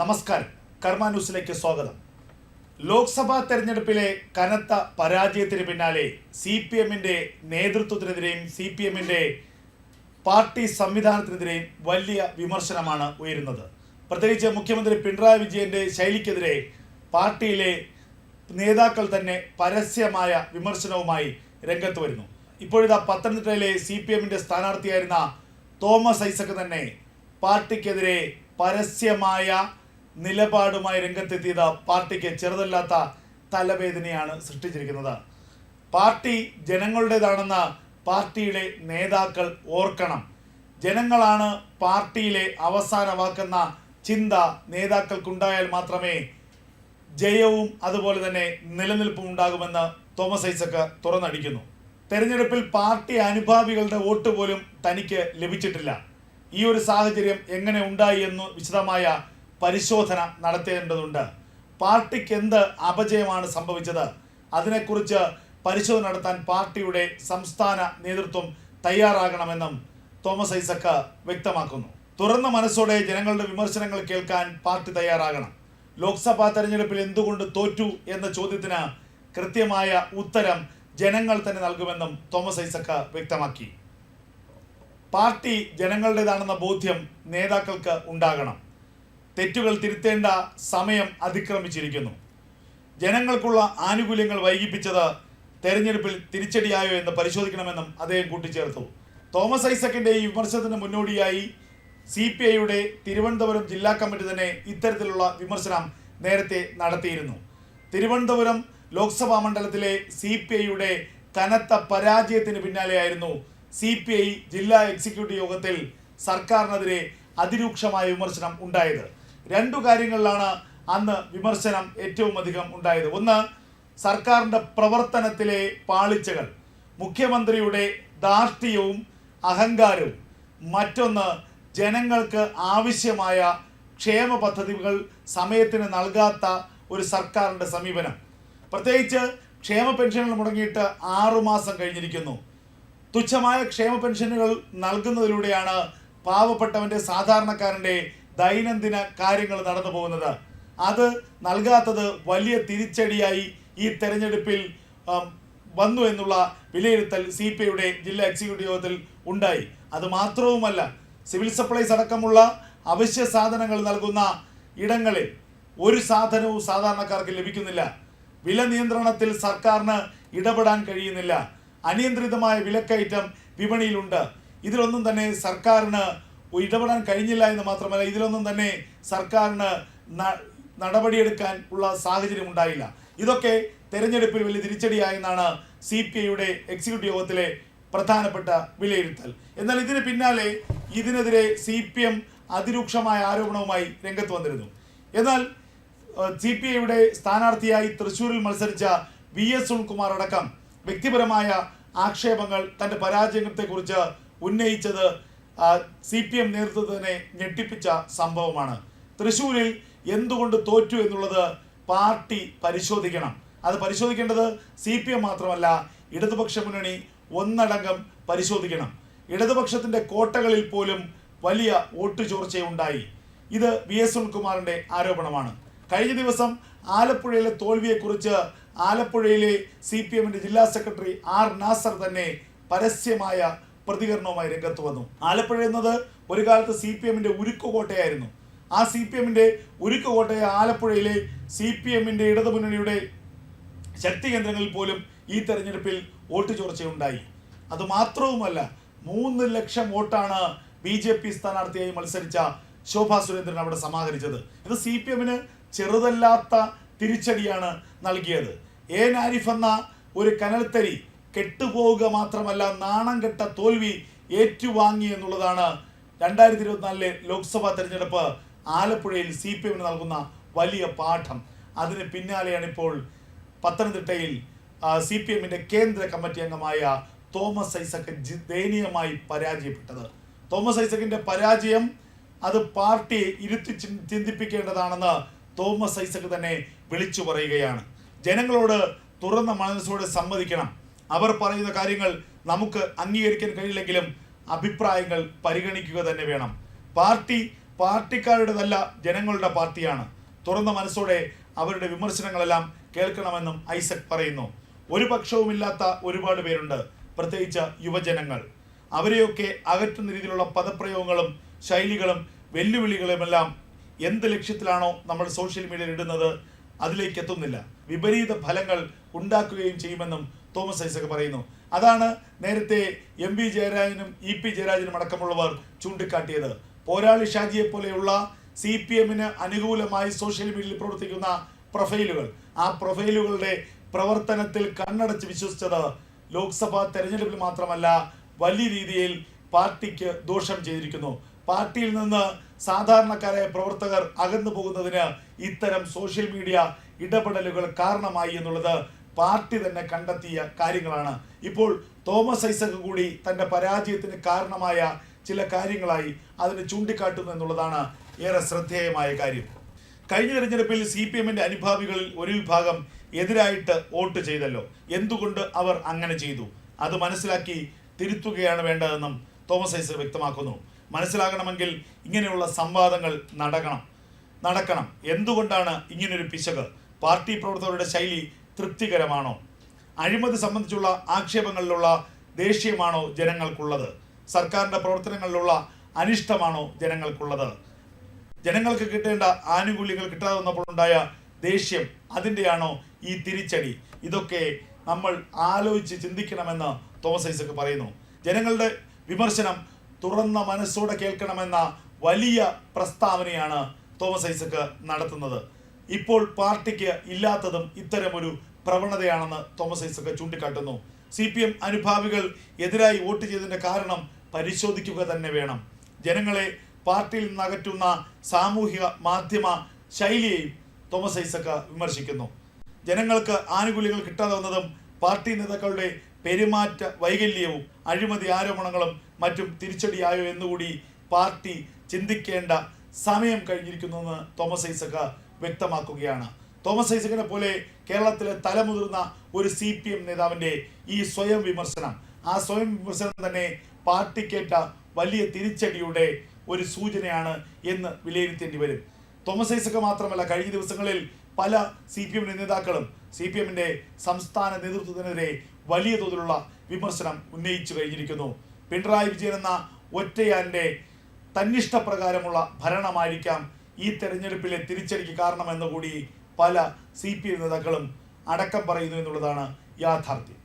നമസ്കാരം. കർമ്മ ന്യൂസിലേക്ക് സ്വാഗതം. ലോക്സഭാ തെരഞ്ഞെടുപ്പിലെ കനത്ത പരാജയത്തിന് പിന്നാലെ സി പി എമ്മിന്റെ നേതൃത്വത്തിനെതിരെയും സി പി എമ്മിന്റെ പാർട്ടി സംവിധാനത്തിനെതിരെയും വലിയ വിമർശനമാണ് ഉയരുന്നത്. പ്രത്യേകിച്ച് മുഖ്യമന്ത്രി പിണറായി വിജയന്റെ ശൈലിക്കെതിരെ പാർട്ടിയിലെ നേതാക്കൾ തന്നെ പരസ്യമായ വിമർശനവുമായി രംഗത്ത് വരുന്നു. ഇപ്പോഴിതാ പത്തനംതിട്ടയിലെ സി പി എമ്മിന്റെ സ്ഥാനാർത്ഥിയായിരുന്ന തോമസ് ഐസക് തന്നെ പാർട്ടിക്കെതിരെ പരസ്യമായ നിലപാടുമായി രംഗത്തെത്തിയത് പാർട്ടിക്ക് ചെറുതല്ലാത്ത തലവേദനയാണ് സൃഷ്ടിച്ചിരിക്കുന്നത്. പാർട്ടി ജനങ്ങളുടേതാണെന്ന് പാർട്ടിയിലെ നേതാക്കൾ ഓർക്കണം. ജനങ്ങളാണ് പാർട്ടിയിലെ അവസാന വാക്കെന്ന ചിന്ത നേതാക്കൾക്കുണ്ടായാൽ മാത്രമേ ജയവും അതുപോലെ തന്നെ നിലനിൽപ്പും ഉണ്ടാകുമെന്ന് തോമസ് ഐസക്ക് തുറന്നടിക്കുന്നു. തെരഞ്ഞെടുപ്പിൽ പാർട്ടി അനുഭാവികളുടെ വോട്ട് പോലും തനിക്ക് ലഭിച്ചിട്ടില്ല. ഈ ഒരു സാഹചര്യം എങ്ങനെ ഉണ്ടായി എന്ന് വിശദമായ പരിശോധന നടത്തേണ്ടതുണ്ട്. പാർട്ടിക്ക് എന്ത് അപജയമാണ് സംഭവിച്ചത്? അതിനെക്കുറിച്ച് പരിശോധന നടത്താൻ പാർട്ടിയുടെ സംസ്ഥാന നേതൃത്വം തയ്യാറാകണമെന്നും തോമസ് ഐസക്ക് വ്യക്തമാക്കുന്നു. തുറന്ന മനസ്സോടെ ജനങ്ങളുടെ വിമർശനങ്ങൾ കേൾക്കാൻ പാർട്ടി തയ്യാറാകണം. ലോക്സഭാ തെരഞ്ഞെടുപ്പിൽ എന്തുകൊണ്ട് തോറ്റു എന്ന ചോദ്യത്തിന് കൃത്യമായ ഉത്തരം ജനങ്ങൾ തന്നെ നൽകുമെന്നും തോമസ് ഐസക്ക് വ്യക്തമാക്കി. പാർട്ടി ജനങ്ങളുടേതാണെന്ന ബോധ്യം നേതാക്കൾക്ക് ഉണ്ടാകണം. തെറ്റുകൾ തിരുത്തേണ്ട സമയം അതിക്രമിച്ചിരിക്കുന്നു. ജനങ്ങൾക്കുള്ള ആനുകൂല്യങ്ങൾ വൈകിപ്പിച്ചത് തെരഞ്ഞെടുപ്പിൽ തിരിച്ചടിയായോ എന്ന് പരിശോധിക്കണമെന്നും അദ്ദേഹം കൂട്ടിച്ചേർത്തു. തോമസ് ഐസക്കിന്റെ ഈ വിമർശനത്തിന് മുന്നോടിയായി സി പി ഐയുടെ തിരുവനന്തപുരം ജില്ലാ കമ്മിറ്റി തന്നെ ഇത്തരത്തിലുള്ള വിമർശനം നേരത്തെ നടത്തിയിരുന്നു. തിരുവനന്തപുരം ലോക്സഭാ മണ്ഡലത്തിലെ സി പി ഐയുടെ കനത്ത പരാജയത്തിന് പിന്നാലെയായിരുന്നു സി പി ഐ ജില്ലാ എക്സിക്യൂട്ടീവ് യോഗത്തിൽ സർക്കാരിനെതിരെ അതിരൂക്ഷമായ വിമർശനം ഉണ്ടായത്. രണ്ടു കാര്യങ്ങളിലാണ് അന്ന് വിമർശനം ഏറ്റവും അധികം ഉണ്ടായത്. ഒന്ന് സർക്കാരിന്റെ പ്രവർത്തനത്തിലെ പാളിച്ചകൾ മുഖ്യമന്ത്രിയുടെ ധാർഷ്ട്യവും അഹങ്കാരവും. മറ്റൊന്ന് ജനങ്ങൾക്ക് ആവശ്യമായ ക്ഷേമ പദ്ധതികൾ സമയത്തിന് നൽകാത്ത ഒരു സർക്കാരിന്റെ സമീപനം. പ്രത്യേകിച്ച് ക്ഷേമ പെൻഷനുകൾ മുടങ്ങിയിട്ട് ആറുമാസം കഴിഞ്ഞിരിക്കുന്നു. തുച്ഛമായ ക്ഷേമ പെൻഷനുകൾ നൽകുന്നതിലൂടെയാണ് പാവപ്പെട്ടവന്റെ സാധാരണക്കാരന്റെ ദൈനംദിന കാര്യങ്ങൾ നടന്നു പോകുന്നത്. അത് നൽകാത്തത് വലിയ തിരിച്ചടിയായി ഈ തെരഞ്ഞെടുപ്പിൽ വന്നു എന്നുള്ള വിലയിരുത്തൽ സി പി ഐയുടെ ജില്ലാ എക്സിക്യൂട്ടീവ് യോഗത്തിൽ ഉണ്ടായി. അത് മാത്രവുമല്ല സിവിൽ സപ്ലൈസ് അടക്കമുള്ള അവശ്യ സാധനങ്ങൾ നൽകുന്ന ഇടങ്ങളിൽ ഒരു സാധനവും സാധാരണക്കാർക്ക് ലഭിക്കുന്നില്ല. വില നിയന്ത്രണത്തിൽ സർക്കാരിന് ഇടപെടാൻ കഴിയുന്നില്ല. അനിയന്ത്രിതമായ വിലക്കയറ്റം വിപണിയിലുണ്ട്. ഇതിലൊന്നും തന്നെ സർക്കാരിന് ഇടപെടാൻ കഴിഞ്ഞില്ല എന്ന് മാത്രമല്ല ഇതിലൊന്നും തന്നെ സർക്കാരിന് നടപടിയെടുക്കാൻ ഉള്ള സാഹചര്യം ഉണ്ടായില്ല. ഇതൊക്കെ തെരഞ്ഞെടുപ്പിൽ വലിയ തിരിച്ചടിയായെന്നാണ് സി പി ഐയുടെ എക്സിക്യൂട്ടീവ് യോഗത്തിലെ പ്രധാനപ്പെട്ട വിലയിരുത്തൽ. എന്നാൽ ഇതിന് പിന്നാലെ ഇതിനെതിരെ സി പി എം അതിരൂക്ഷമായ ആരോപണവുമായി രംഗത്ത് വന്നിരുന്നു. എന്നാൽ സി പി ഐയുടെ സ്ഥാനാർത്ഥിയായി തൃശ്ശൂരിൽ മത്സരിച്ച വി എസ് സുൺകുമാർ അടക്കം വ്യക്തിപരമായ ആക്ഷേപങ്ങൾ തന്റെ പരാജയത്തെക്കുറിച്ച് ഉന്നയിച്ചത് സി പി എം നേതൃത്വത്തിനെ ഞെട്ടിപ്പിച്ച സംഭവമാണ്. തൃശ്ശൂരിൽ എന്തുകൊണ്ട് തോറ്റു എന്നുള്ളത് പാർട്ടി പരിശോധിക്കണം. അത് പരിശോധിക്കേണ്ടത് സി പി എം മാത്രമല്ല ഇടതുപക്ഷ മുന്നണി ഒന്നടങ്കം പരിശോധിക്കണം. ഇടതുപക്ഷത്തിന്റെ കോട്ടകളിൽ പോലും വലിയ വോട്ട് ചോർച്ചയുണ്ടായി. ഇത് വി എസ് സുനിൽകുമാറിന്റെ ആരോപണമാണ്. കഴിഞ്ഞ ദിവസം ആലപ്പുഴയിലെ തോൽവിയെക്കുറിച്ച് ആലപ്പുഴയിലെ സി പി എമ്മിന്റെ ജില്ലാ സെക്രട്ടറി ആർ നാസർ തന്നെ പരസ്യമായ പ്രതികരണവുമായി രംഗത്ത് വന്നു. ആലപ്പുഴ എന്നത് ഒരു കാലത്ത് സി പി എമ്മിന്റെ ഉരുക്കുകോട്ടയായിരുന്നു. ആ സി പി എമ്മിന്റെ ഉരുക്കുകോട്ടയെ ആലപ്പുഴയിലെ സി പി എമ്മിന്റെ ഇടതുമുന്നണിയുടെ ശക്തി കേന്ദ്രങ്ങളിൽ പോലും ഈ തെരഞ്ഞെടുപ്പിൽ വോട്ട് ചോർച്ചയുണ്ടായി. അത് മാത്രവുമല്ല മൂന്ന് ലക്ഷം വോട്ടാണ് ബി ജെ പി സ്ഥാനാർത്ഥിയായി മത്സരിച്ച ശോഭാ സുരേന്ദ്രൻ അവിടെ സമാഹരിച്ചത്. ഇത് സി പി എമ്മിന് ചെറുതല്ലാത്ത തിരിച്ചടിയാണ് നൽകിയത്. എ നാരിഫ് എന്ന ഒരു കനൽത്തരി കെട്ടുപോവുക മാത്രമല്ല നാണം കെട്ട തോൽവി ഏറ്റുവാങ്ങി എന്നുള്ളതാണ് രണ്ടായിരത്തി ഇരുപത്തിനാലിലെ ലോക്സഭാ തെരഞ്ഞെടുപ്പ് ആലപ്പുഴയിൽ സി പി എമ്മിന് നൽകുന്ന വലിയ പാഠം. അതിന് പിന്നാലെയാണ് ഇപ്പോൾ പത്തനംതിട്ടയിൽ സി പി എമ്മിന്റെ കേന്ദ്ര കമ്മിറ്റി അംഗമായ തോമസ് ഐസക് ദയനീയമായി പരാജയപ്പെട്ടത്. തോമസ് ഐസക്കിന്റെ പരാജയം അത് പാർട്ടിയെ ഇരുത്തി ചിന്തിപ്പിക്കേണ്ടതാണെന്ന് തോമസ് ഐസക് തന്നെ വിളിച്ചു പറയുകയാണ്. ജനങ്ങളോട് തുറന്ന മനസ്സോടെ സമ്മതിക്കണം. അവർ പറയുന്ന കാര്യങ്ങൾ നമുക്ക് അംഗീകരിക്കാൻ കഴിയില്ലെങ്കിലും അഭിപ്രായങ്ങൾ പരിഗണിക്കുക തന്നെ വേണം. പാർട്ടി പാർട്ടിക്കാരുടേതല്ല ജനങ്ങളുടെ പാർട്ടിയാണ്. തുറന്ന മനസ്സോടെ അവരുടെ വിമർശനങ്ങളെല്ലാം കേൾക്കണമെന്നും ഐസക് പറയുന്നു. ഒരു പക്ഷവുമില്ലാത്ത ഒരുപാട് പേരുണ്ട് പ്രത്യേകിച്ച് യുവജനങ്ങൾ. അവരെയൊക്കെ അകറ്റുന്ന രീതിയിലുള്ള പദപ്രയോഗങ്ങളും ശൈലികളും വെല്ലുവിളികളുമെല്ലാം എന്ത് ലക്ഷ്യത്തിലാണോ നമ്മൾ സോഷ്യൽ മീഡിയയിൽ ഇടുന്നത് അതിലേക്ക് എത്തുന്നില്ല. വിപരീത ഫലങ്ങൾ ഉണ്ടാക്കുകയും ചെയ്യുമെന്നും തോമസ് ഐസക് പറയുന്നു. അതാണ് നേരത്തെ എം പി ജയരാജനും ഇ പി ജയരാജനും അടക്കമുള്ളവർ ചൂണ്ടിക്കാട്ടിയത്. പോരാളി ഷാജിയെ പോലെയുള്ള സി പി എമ്മിന് അനുകൂലമായി സോഷ്യൽ മീഡിയയിൽ പ്രവർത്തിക്കുന്ന പ്രൊഫൈലുകൾ. ആ പ്രൊഫൈലുകളുടെ പ്രവർത്തനത്തിൽ കണ്ണടച്ച് വിശ്വസിച്ചത് ലോക്സഭാ തെരഞ്ഞെടുപ്പിൽ മാത്രമല്ല വലിയ രീതിയിൽ പാർട്ടിക്ക് ദോഷം ചെയ്തിരിക്കുന്നു. പാർട്ടിയിൽ നിന്ന് സാധാരണക്കാരായ പ്രവർത്തകർ അകന്നു പോകുന്നതിന് ഇത്തരം സോഷ്യൽ മീഡിയ ഇടപെടലുകൾ കാരണമായി എന്നുള്ളത് പാർട്ടി തന്നെ കണ്ടെത്തിയ കാര്യങ്ങളാണ്. ഇപ്പോൾ തോമസ് ഐസക് കൂടി തന്റെ പരാജയത്തിന് കാരണമായ ചില കാര്യങ്ങളായി അതിന് ചൂണ്ടിക്കാട്ടുന്നു എന്നുള്ളതാണ് ഏറെ ശ്രദ്ധേയമായ കാര്യം. കഴിഞ്ഞ തെരഞ്ഞെടുപ്പിൽ സി പി എമ്മിന്റെ അനുഭാവികളിൽ ഒരു വിഭാഗം എതിരായിട്ട് വോട്ട് ചെയ്തല്ലോ. എന്തുകൊണ്ട് അവർ അങ്ങനെ ചെയ്തു? അത് മനസ്സിലാക്കി തിരുത്തുകയാണ് വേണ്ടതെന്നും തോമസ് ഐസക് വ്യക്തമാക്കുന്നു. മനസ്സിലാകണമെങ്കിൽ ഇങ്ങനെയുള്ള സംവാദങ്ങൾ നടക്കണം. നടക്കണം. എന്തുകൊണ്ടാണ് ഇങ്ങനൊരു പിശക്? പാർട്ടി പ്രവർത്തകരുടെ ശൈലി തൃപ്തികരമാണോ? അഴിമതി സംബന്ധിച്ചുള്ള ആക്ഷേപങ്ങളിലുള്ള ദേഷ്യമാണോ ജനങ്ങൾക്കുള്ളത്? സർക്കാരിന്റെ പ്രവർത്തനങ്ങളിലുള്ള അനിഷ്ടമാണോ ജനങ്ങൾക്കുള്ളത്? ജനങ്ങൾക്ക് കിട്ടേണ്ട ആനുകൂല്യങ്ങൾ കിട്ടാതെ വന്നപ്പോഴുണ്ടായ ദേഷ്യം അതിന്റെയാണോ ഈ തിരിച്ചടി? ഇതൊക്കെ നമ്മൾ ആലോചിച്ച് ചിന്തിക്കണമെന്ന് തോമസ് ഐസക് പറയുന്നു. ജനങ്ങളുടെ വിമർശനം തുറന്ന മനസ്സോടെ കേൾക്കണമെന്ന വലിയ പ്രസ്താവനയാണ് തോമസ് ഐസക് നടത്തുന്നത്. ഇപ്പോൾ പാർട്ടിക്ക് ഇല്ലാത്തതും ഇത്തരമൊരു പ്രവണതയാണെന്ന് തോമസ് ഐസക് ചൂണ്ടിക്കാട്ടുന്നു. സി പി എം അനുഭാവികൾ എതിരായി വോട്ട് ചെയ്തതിന്റെ കാരണം പരിശോധിക്കുക തന്നെ വേണം. ജനങ്ങളെ പാർട്ടിയിൽ നിന്നകറ്റുന്ന സാമൂഹിക മാധ്യമ ശൈലിയെയും തോമസ് ഐസക് വിമർശിക്കുന്നു. ജനങ്ങൾക്ക് ആനുകൂല്യങ്ങൾ കിട്ടാതെ വന്നതും പാർട്ടി നേതാക്കളുടെ പെരുമാറ്റ വൈകല്യവും അഴിമതി ആരോപണങ്ങളും മറ്റും തിരിച്ചടിയായോ എന്നുകൂടി പാർട്ടി ചിന്തിക്കേണ്ട സമയം കഴിഞ്ഞിരിക്കുന്നുവെന്ന് തോമസ് ഐസക് വ്യക്തമാക്കുകയാണ്. തോമസ് ഐസക്കിനെ പോലെ കേരളത്തിലെ തലമുതിർന്ന ഒരു സി പി എം നേതാവിന്റെ ഈ സ്വയം വിമർശനം. ആ സ്വയം വിമർശനം തന്നെ പാർട്ടിക്കേറ്റ വലിയ തിരിച്ചടിയുടെ ഒരു സൂചനയാണ് എന്ന് വിലയിരുത്തേണ്ടി വരും. തോമസ് ഐസക് മാത്രമല്ല കഴിഞ്ഞ ദിവസങ്ങളിൽ പല സി പി എം നേതാക്കളും സി പി എമ്മിന്റെ സംസ്ഥാന നേതൃത്വത്തിനെതിരെ വലിയ തോതിലുള്ള വിമർശനം ഉന്നയിച്ചു കഴിഞ്ഞിരിക്കുന്നു. പിണറായി വിജയൻ എന്ന ഒറ്റയാന്റെ തന്നിഷ്ടപ്രകാരമുള്ള ഭരണമായിരിക്കാം ഈ തെരഞ്ഞെടുപ്പിലെ തിരിച്ചടിക്ക് കാരണമെന്ന് കൂടി പല സി പി എം നേതാക്കളും അടക്കം പറയുന്നു എന്നുള്ളതാണ് യാഥാർത്ഥ്യം.